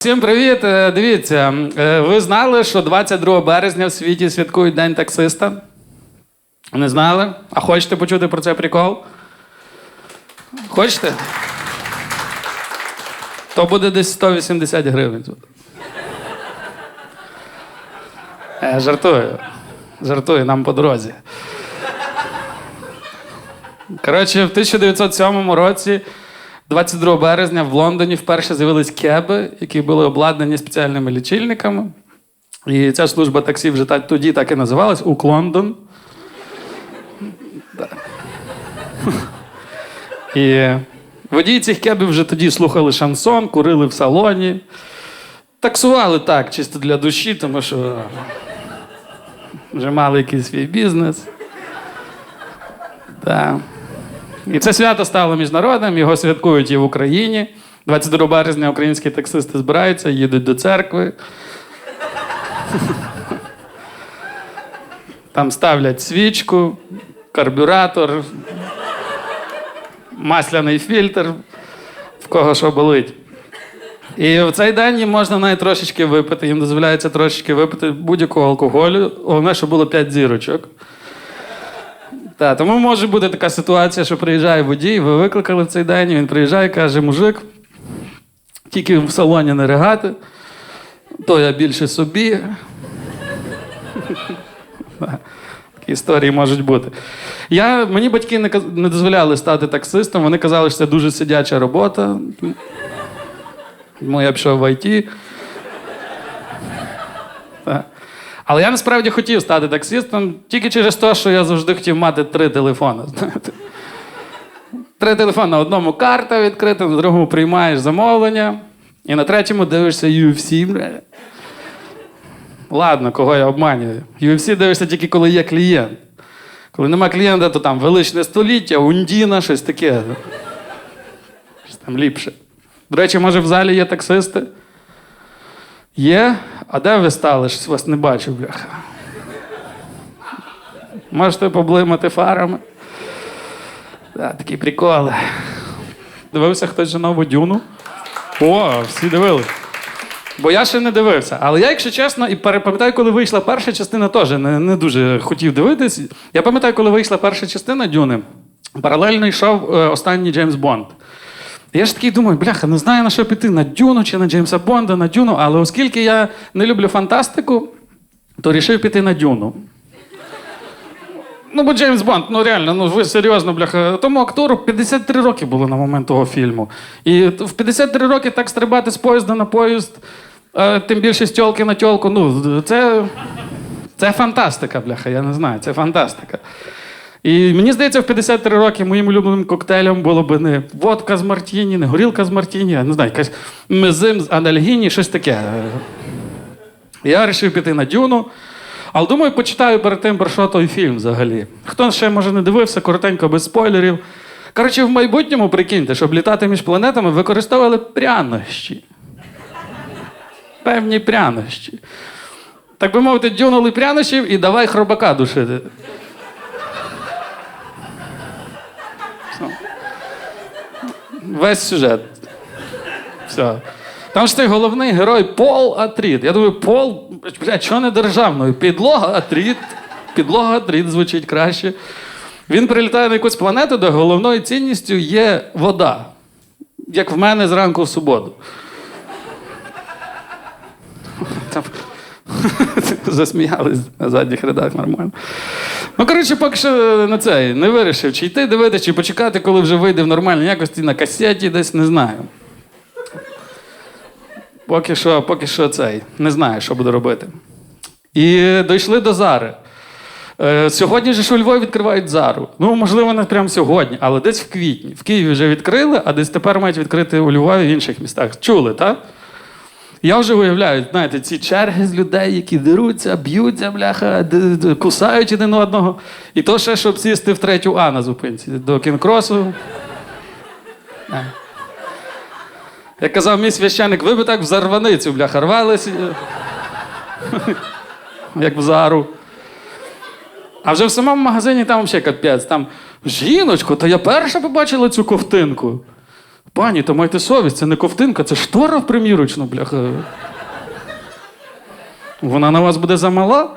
Всім привіт! Е, Дивіться, е, ви знали, що 22 березня в світі святкують День таксиста? Не знали? А хочете почути про це прикол? Хочете? То буде десь 180 гривень. тут. Е, жартую. Жартую, нам по дорозі. Коротше, в 1907 році, 22 березня, в Лондоні вперше з'явились кеби, які були обладнані спеціальними лічильниками. І ця служба таксі вже тоді так і називалась Ук Лондон. І водії цих кебів вже тоді слухали шансон, курили в салоні. Таксували так, чисто для душі, тому що вже мали якийсь свій бізнес. Так. І це свято стало міжнародним, його святкують і в Україні. 22 березня українські таксисти збираються, їдуть до церкви. Там ставлять свічку, карбюратор, масляний фільтр, в кого що болить. І в цей день їм можна навіть трошечки випити. Їм дозволяється трошечки випити будь-якого алкоголю. Головне, щоб було 5 зірочок. Так, тому може бути така ситуація, що приїжджає водій, ви викликали в цей день, він приїжджає і каже, мужик, тільки в салоні не ригати, то я більше собі. Такі історії можуть бути. Я, мені батьки не, не дозволяли стати таксистом, вони казали, що це дуже сидяча робота. Тому я пішов в ІТ. Так. Але я насправді хотів стати таксистом тільки через те, що я завжди хотів мати три телефони. Знаєте. Три телефони. На одному карта відкрита, на другому приймаєш замовлення, і на третьому дивишся UFC. Ладно, кого я обманюю. UFC дивишся тільки коли є клієнт. Коли нема клієнта, то там величне століття, Ундіна, щось таке. Щось там ліпше. До речі, може в залі є таксисти? Є? А де ви стали? Щось вас не бачу, бляха. Можете поблимати фарами. Да, такі приколи. Дивився хтось же нову дюну? О, всі дивились. Бо я ще не дивився. Але я, якщо чесно, і перепам'ятаю, коли вийшла перша частина, теж не, не дуже хотів дивитись. Я пам'ятаю, коли вийшла перша частина Дюни, паралельно йшов е, останній Джеймс Бонд. Я ж такий думаю, бляха, не знаю на що піти, на Дюну чи на Джеймса Бонда, на Дюну. Але оскільки я не люблю фантастику, то рішив піти на Дюну. Ну, бо Джеймс Бонд, ну реально, ну ви серйозно, бляха. Тому актору 53 роки було на момент того фільму. І в 53 роки так стрибати з поїзда на поїзд, е, тим більше з тьолки на тьолку. Ну, це, це фантастика, бляха, я не знаю, це фантастика. І мені здається, в 53 роки моїм улюбленим коктейлем було б не водка з Мартіні, не горілка з Мартіні, а не знаю, якась мезим з анальгіні, щось таке. Я вирішив піти на дюну. Але думаю, почитаю перед тим, про що той фільм взагалі. Хто ще, може, не дивився, коротенько, без спойлерів. Коротше, в майбутньому, прикиньте, щоб літати між планетами, використовували прянощі. Певні прянощі. Так би мовити, дюнули прянощів і давай хробака душити. Весь сюжет. Все. Там ж цей головний герой Пол Атріт. Я думаю, Пол, блядь, чого не державною? Підлога Атріт. Підлога Атріт звучить краще. Він прилітає на якусь планету, де головною цінністю є вода. Як в мене зранку в суботу. Засміялись на задніх рядах нормально. Ну, коротше, поки що на цей не вирішив, чи йти дивитися, чи почекати, коли вже вийде в нормальній якості на касеті, десь не знаю. Поки що, поки що цей. Не знаю, що буду робити. І дійшли до Зари. Е, сьогодні ж у Львові відкривають Зару. Ну, можливо, не прямо сьогодні, але десь в квітні. В Києві вже відкрили, а десь тепер мають відкрити у Львові в інших містах. Чули, так? Я вже уявляю, знаєте, ці черги з людей, які деруться, б'ються, бляха, кусають один одного. І то ще, щоб сісти в третю А на зупинці до кінкросу. Як казав мій священник, ви би так в зарваницю, бляха, рвались. Як в зару. А вже в самому магазині там взагалі капець. Там жіночку, то я перша побачила цю ковтинку. Пані, то майте совість, це не ковтинка, це штора в примірочну, бляха. Вона на вас буде замала?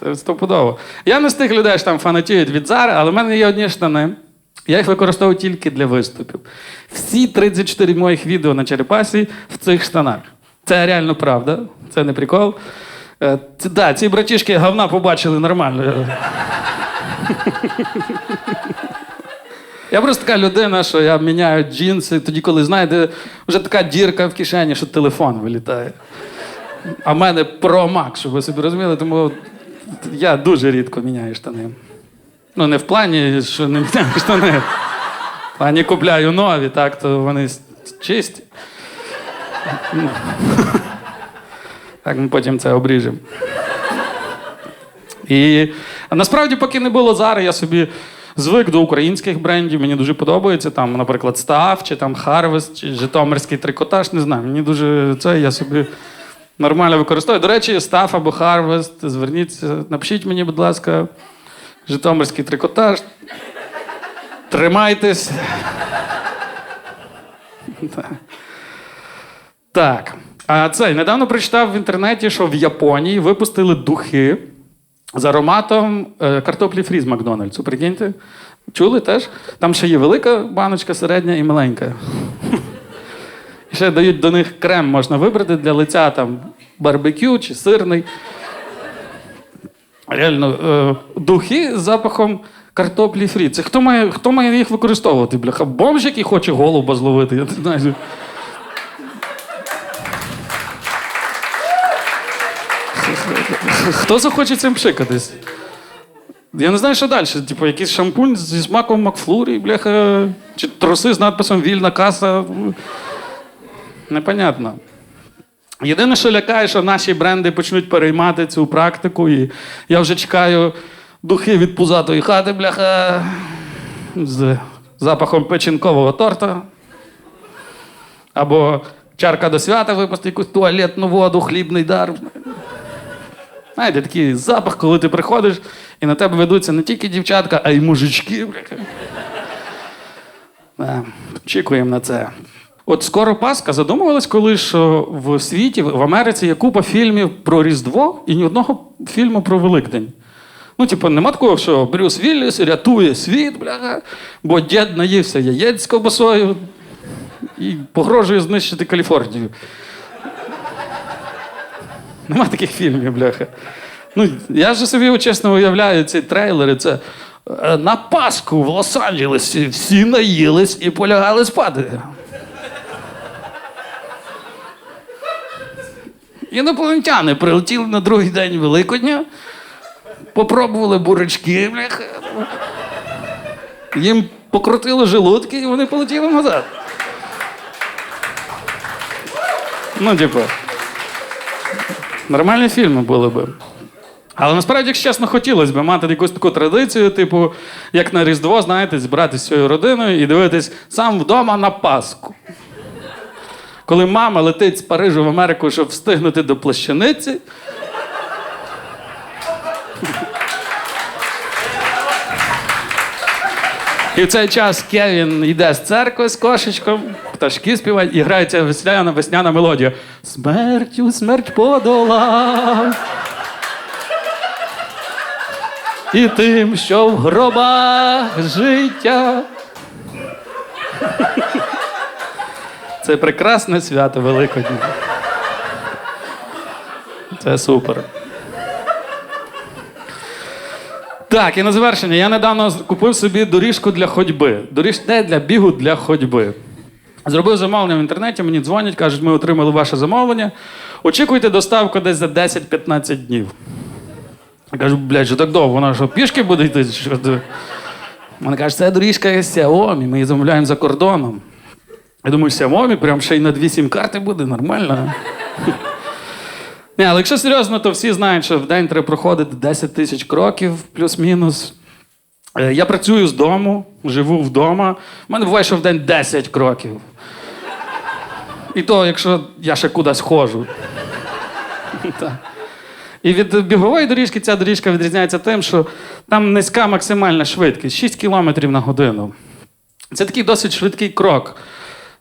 Це стопудово. Я не з тих людей, що там фанатіють від Зари, але в мене є одні штани. Я їх використовую тільки для виступів. Всі 34 моїх відео на Черепасі в цих штанах. Це реально правда, це не прикол. Е, да, ці братішки говна побачили нормально. Я просто така людина, що я міняю джинси тоді, коли, знаєте, вже така дірка в кишені, що телефон вилітає. А в мене Max, щоб ви собі розуміли, тому я дуже рідко міняю штани. Ну, не в плані, що не міняю штани. В плані купляю нові, так, то вони чисті. Ну. Так, ми потім це обріжемо. І насправді, поки не було Зари, я собі звик до українських брендів. Мені дуже подобається. Там, наприклад, Став, чи там Harvest, чи Житомирський трикотаж. Не знаю. Мені дуже це я собі нормально використовую. До речі, Став або Harvest, зверніться, напишіть мені, будь ласка, Житомирський трикотаж. Тримайтесь. Так. А цей недавно прочитав в інтернеті, що в Японії випустили духи з ароматом е, картоплі фрі з Макдональдсу. Прикиньте? Чули теж? Там ще є велика баночка, середня і маленька. Ще дають до них крем, можна вибрати для лиця там барбекю чи сирний. Реально, е, духи з запахом картоплі фрі. Це хто має, хто має їх використовувати? Бляха? Бомж, який хоче голуба зловити. Я не знаю. Хто захоче цим пшикатись? Я не знаю, що далі. Типу, якийсь шампунь зі смаком Макфлурі, бляха, чи труси з надписом Вільна каса. Непонятно. Єдине, що лякає, що наші бренди почнуть переймати цю практику, і я вже чекаю духи від пузатої хати, бляха, з запахом печінкового торта. Або чарка до свята випустить якусь туалетну воду, хлібний дар. Знаєте, такий запах, коли ти приходиш, і на тебе ведуться не тільки дівчатка, а й мужички. Очікуємо на це. От скоро Пасха задумувалась, коли що в світі, в Америці є купа фільмів про Різдво і ні одного фільму про Великдень. Ну, типу, нема такого, що Брюс Вілліс рятує світ, бляха, бо дід наївся яєць з ковбасою і погрожує знищити Каліфорнію. Нема таких фільмів, бляха. Ну, я ж собі чесно уявляю ці трейлери. Це е, на Пасху в Лос-Анджелесі всі наїлись і полягали спати. Інопланетяни прилетіли на другий день Великодня, попробували бурячки, бляха. Їм покрутили желудки, і вони полетіли назад. Ну, типу. Нормальні фільми були б. Але насправді, якщо чесно, хотілося б мати якусь таку традицію, типу, як на Різдво, знаєте, зібратися своєю родиною і дивитись сам вдома на Пасху. Коли мама летить з Парижу в Америку, щоб встигнути до плащаниці. І в цей час Кевін йде з церкви з кошечком, пташки співають і грається весняна, весняна мелодія. Смертю смерть подолав. І тим, що в гробах життя. Це прекрасне свято Великодня. Це супер. Так, і на завершення. Я недавно купив собі доріжку для ходьби. Доріж не для бігу, для ходьби. Зробив замовлення в інтернеті, мені дзвонять, кажуть, ми отримали ваше замовлення. Очікуйте доставку десь за 10-15 днів. Я кажу, блядь, що так довго, вона що пішки буде йти? чи Що? ти?» Вони кажуть, це доріжка є Xiaomi, ми її замовляємо за кордоном. Я думаю, Xiaomi прям ще й на дві сім-карти буде, нормально. Ні, але якщо серйозно, то всі знають, що в день треба проходити 10 тисяч кроків, плюс-мінус. Е, Я працюю з дому, живу вдома. У мене буває, що в день 10 кроків. І то, якщо я ще кудись ходжу. І від бігової доріжки ця доріжка відрізняється тим, що там низька максимальна швидкість 6 км на годину. Це такий досить швидкий крок.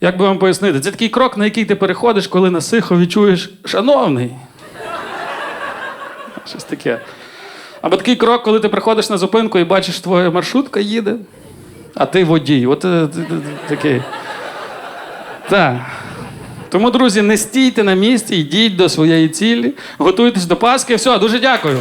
Як би вам пояснити? Це такий крок, на який ти переходиш, коли на сихові чуєш шановний. Щось таке. Або такий крок, коли ти приходиш на зупинку і бачиш, твоя маршрутка їде, а ти водій. От е, такий. Так. Тому, друзі, не стійте на місці, йдіть до своєї цілі, готуйтесь до Пасхи. Все, дуже дякую.